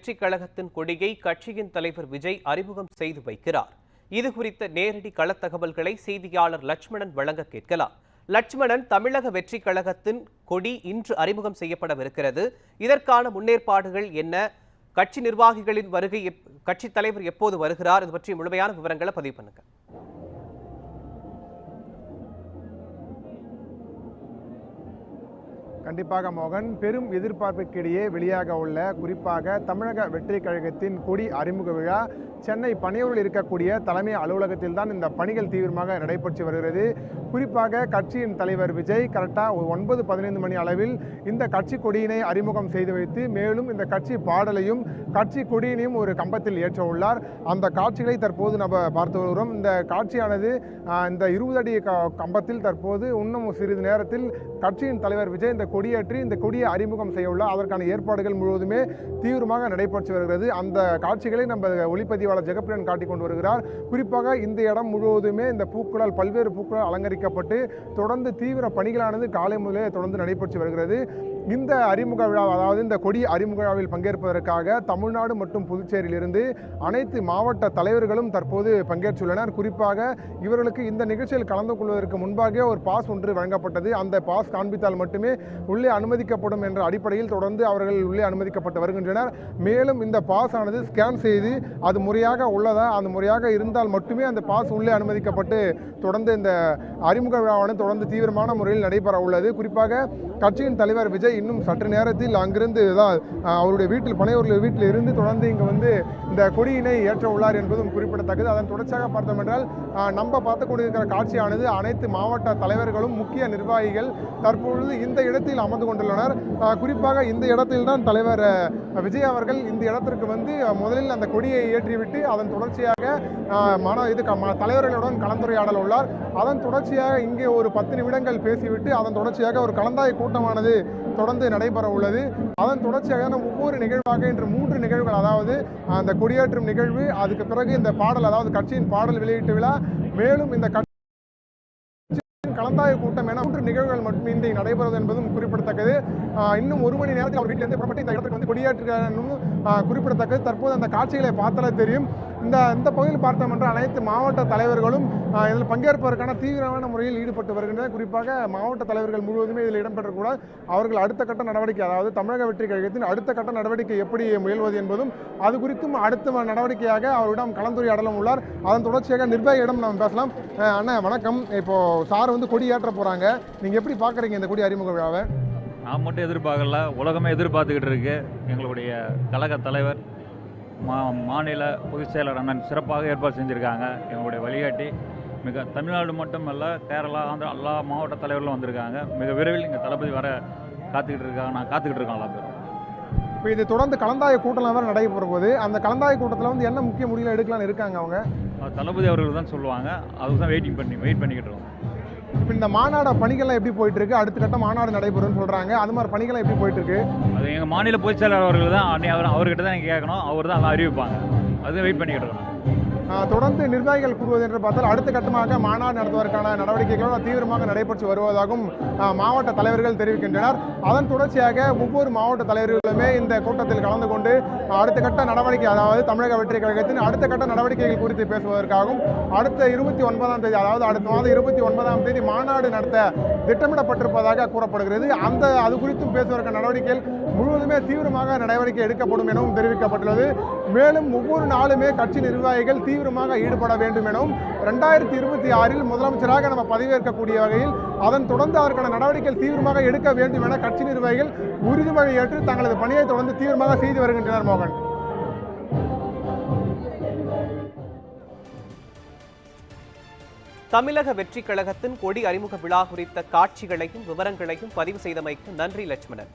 வெற்றி கழகத்தின் கொடியை கட்சியின் தலைவர் விஜய் அறிமுகம் செய்து வைக்கிறார். இது குறித்த நேரடி களத் தகவல்களை செய்தியாளர் லட்சுமணன் வழங்க கேட்கலாம். லட்சுமணன் தமிழக வெற்றி கழகத்தின் கொடி இன்று அறிமுகம் செய்யப்படவிருக்கிறது. இதற்கான முன்னேற்பாடுகள் என்ன? கட்சி நிர்வாகிகளின் வருகை கட்சி கட்சித் தலைவர் எப்போது வருகிறார்? இது பற்றி முழுமையான விவரங்களை பதிவு பண்ணுங்க. கண்டிப்பாக மோகன் பெரும் எதிர்பார்ப்புக்கிடையே வெளியாக உள்ள குறிப்பாக தமிழக வெற்றி கழகத்தின் கொடி அறிமுக விழா சென்னை பனையூரில் இருக்கக்கூடிய தலைமை அலுவலகத்தில் தான் இந்த பணிகள் தீவிரமாக நடைபெற்று வருகிறது. குறிப்பாக கட்சியின் தலைவர் விஜய் கரெக்டாக ஒன்பது பதினைந்து மணி அளவில் இந்த கட்சி கொடியினை அறிமுகம் செய்து வைத்து மேலும் இந்த கட்சி பாடலையும் கட்சி கொடியினையும் ஒரு கம்பத்தில் ஏற்ற உள்ளார். அந்த காட்சிகளை தற்போது நம்ம பார்த்து வருகிறோம். இந்த காட்சியானது இந்த இருபது அடி கம்பத்தில் தற்போது இன்னும் சிறிது நேரத்தில் கட்சியின் தலைவர் விஜய் இந்த கொடியேற்றி இந்த கொடியை அறிமுகம் செய்ய உள்ளார் அதற்கான ஏற்பாடுகள் முழுவதுமே தீவிரமாக நடைபெற்று வருகிறது. அந்த காட்சிகளை நம்ம ஒளிப்பதிவாளர் ஜெகப்பிரியன் காட்டிக் கொண்டு வருகிறார். குறிப்பாக இந்த இடம் முழுவதுமே இந்த பூக்களால் பல்வேறு பூக்களால் அலங்கரிக்கப்பட்டு தொடர்ந்து தீவிர பணிகளானது காலை முதலே தொடர்ந்து நடைபெற்று வருகிறது. இந்த அறிமுக விழா அதாவது இந்த கொடி அறிமுக விழாவில் பங்கேற்பதற்காக தமிழ்நாடு மற்றும் புதுச்சேரியிலிருந்து அனைத்து மாவட்ட தலைவர்களும் தற்போது பங்கேற்றுள்ளனர். குறிப்பாக இவர்களுக்கு இந்த நிகழ்ச்சியில் கலந்து கொள்வதற்கு முன்பாக ஒரு பாஸ் ஒன்று வழங்கப்பட்டது. அந்த பாஸ் காண்பித்தால் மட்டுமே உள்ளே அனுமதிக்கப்படும் என்ற அடிப்படையில் தொடர்ந்து அவர்கள் உள்ளே அனுமதிக்கப்பட்டு வருகின்றனர். மேலும் இந்த பாஸ் ஆனது ஸ்கேன் செய்து அது முறையாக உள்ளதா அது முறையாக இருந்தால் மட்டுமே அந்த பாஸ் உள்ளே அனுமதிக்கப்பட்டு தொடர்ந்து இந்த அறிமுக விழாவானது தொடர்ந்து தீவிரமான முறையில் நடைபெற உள்ளது குறிப்பாக கட்சியின் தலைவர் விஜய் இன்னும் சற்று நேரத்தில் அங்கிருந்து தான் அவருடைய வீட்டில் பனையூரில் வீட்டில் இருந்து தொடர்ந்து இங்கு வந்து இந்த கொடியினை ஏற்ற உள்ளார் என்பதும் குறிப்பிடத்தக்கது. அதன் தொடர்ச்சியாக பார்த்தோம் என்றால் நம்ம பார்த்து கொண்டிருக்கிற காட்சியானது அனைத்து மாவட்ட தலைவர்களும் முக்கிய நிர்வாகிகள் தற்பொழுது இந்த இடத்தில் அமர்ந்து கொண்டுள்ளனர். குறிப்பாக இந்த இடத்தில் தான் தலைவர் விஜய் அவர்கள் இந்த இடத்திற்கு வந்து முதலில் அந்த கொடியை ஏற்றிவிட்டு அதன் தொடர்ச்சியாக மன இது க- ம- தலைவர்களுடன் கலந்துரையாடல் உள்ளார். அதன் தொடர்ச்சியாக இங்கே ஒரு பத்து நிமிடங்கள் பேசிவிட்டு அதன் தொடர்ச்சியாக ஒரு கலந்தாய் கூட்டமானது தொடர்ந்து நடைபெற உள்ளது அதன் தொடர்ச்சியாக ஒவ்வொரு நிகழ்வாக இன்று மூன்று நிகழ்வுகள் அதாவது அந்த கொடியேற்றும் நிகழ்வு. அதுக்கு பிறகு இந்த பாடல் அதாவது கட்சியின் பாடல் வெளியீட்டு விழா. மேலும் இந்த கட்சியின் கலந்தாய்வு கூட்டம் என மூன்று நிகழ்வுகள் மட்டும் இன்றைக்கு நடைபெறுவது என்பதும் குறிப்பிடத்தக்கது. இன்னும் ஒரு மணி நேரத்தில் அவர் வீட்டிலிருந்து புறப்பட்டு இந்த இடத்துக்கு வந்து கொடியேற்றுகிறார் குறிப்பிடத்தக்கது. தற்போது அந்த காட்சிகளை பார்த்தாலே தெரியும். இந்த இந்த பகுதியில் பார்த்தோம் என்றால் அனைத்து மாவட்ட தலைவர்களும் இதில் பங்கேற்பதற்கான தீவிரமான முறையில் ஈடுபட்டு வருகின்றனர். குறிப்பாக மாவட்ட தலைவர்கள் முழுவதுமே இதில் இடம்பெறக்கூடாது அவர்கள் அடுத்த கட்ட நடவடிக்கை அதாவது தமிழக வெற்றி கழகத்தின் அடுத்த கட்ட நடவடிக்கை எப்படி முயல்வது என்பதும் அது குறித்தும் அடுத்த நடவடிக்கையாக அவரிடம் கலந்துரையாடலும் உள்ளார். அதன் தொடர்ச்சியாக நிர்வாகியிடம் நாம் பேசலாம். அண்ணா வணக்கம். இப்போ சார் வந்து கொடி ஏற்ற போறாங்க. நீங்க எப்படி பாக்குறீங்க இந்த கொடி அறிமுக விழாவை? நான் மட்டும் எதிர்பார்க்கல. உலகமே எதிர்பார்த்துக்கிட்டு இருக்கு. எங்களுடைய கழக தலைவர் மா மாநில பொதுச் செயலர் அண்ணன் சிறப்பாக ஏற்பாடு செஞ்சுருக்காங்க. எங்களுடைய வழிகாட்டி. மிக தமிழ்நாடு மட்டுமல்ல கேரளா ஆந்திரா எல்லா மாவட்ட தலைவர்களும் வந்திருக்காங்க. மிக விரைவில் இங்கே தளபதி வர காத்துக்கிட்டு இருக்காங்க. நான் காத்துக்கிட்டு இருக்கோம் எல்லா பேரும். இப்போ இது தொடர்ந்து கலந்தாய்வு கூட்டம் வேற நடைபெற போகுது. அந்த கலந்தாய்வு கூட்டத்தில் வந்து என்ன முக்கிய முடிவுகள் எடுக்கலாம்னு இருக்காங்க அவங்க? தளபதி அவர்கள் தான் சொல்லுவாங்க. அதுக்கு தான் வெயிட்டிங் பண்ணி வெயிட் பண்ணிக்கிட்டு இருக்கோம். இப்போ இந்த மாநாட பணிகள்லாம் எப்படி போயிட்டு இருக்கு அடுத்த கட்ட மாநாடு நடைபெறும்னு சொல்றாங்க. அது மாதிரி பணிகள்லாம் எப்படி போயிட்டு இருக்கு அது எங்கள் மாநில பொதுச்செயலாளர் அவர்கள் தான் அன்னை அவர் அவர்கிட்ட தான் நீங்கள் கேட்கணும். அவர் தான் எல்லாம் அறிவிப்பாங்க. அது வெயிட் பண்ணிக்கிட்டு இருக்கோம் தொடர்ந்து நிர்வாகிகள் கூறுவது என்று பார்த்தால் அடுத்த கட்டமாக மாநாடு நடத்துவதற்கான நடவடிக்கைகளும் தீவிரமாக நடைபெற்று வருவதாகவும் மாவட்ட தலைவர்கள் தெரிவிக்கின்றனர். அதன் தொடர்ச்சியாக ஒவ்வொரு மாவட்ட தலைவர்களுமே இந்த கூட்டத்தில் கலந்து கொண்டு அடுத்த கட்ட நடவடிக்கை அதாவது தமிழக வெற்றி கழகத்தின் அடுத்த கட்ட நடவடிக்கைகள் குறித்து பேசுவதற்காகவும் அடுத்த இருபத்தி ஒன்பதாம் தேதி அதாவது அடுத்த மாதம் இருபத்தி ஒன்பதாம் தேதி மாநாடு நடத்த திட்டமிடப்பட்டிருப்பதாக கூறப்படுகிறது. அந்த அது குறித்தும் பேசுவதற்கான நடவடிக்கைகள் முழுவதுமே தீவிரமாக நடவடிக்கை எடுக்கப்படும் எனவும் தெரிவிக்கப்பட்டுள்ளது. மேலும் ஒவ்வொரு நாளுமே கட்சி நிர்வாகிகள் தீவிரமாக ஈடுபட வேண்டும் எனவும் ரெண்டாயிரத்தி இருபத்தி ஆறில் முதலமைச்சராக நம்ம பதவியேற்கக்கூடிய வகையில் அதன் தொடர்ந்து அதற்கான நடவடிக்கைகள் தீவிரமாக எடுக்க வேண்டும் என கட்சி நிர்வாகிகள் உறுதிமொழி ஏற்று தங்களது பணியை தொடர்ந்து தீவிரமாக செய்து வருகின்றனர் மோகன். தமிழக வெற்றி கழகத்தின் கொடி அறிமுக விழா குறித்த காட்சிகளையும் விவரங்களையும் பதிவு செய்தமைக்கு நன்றி லட்சுமணன்.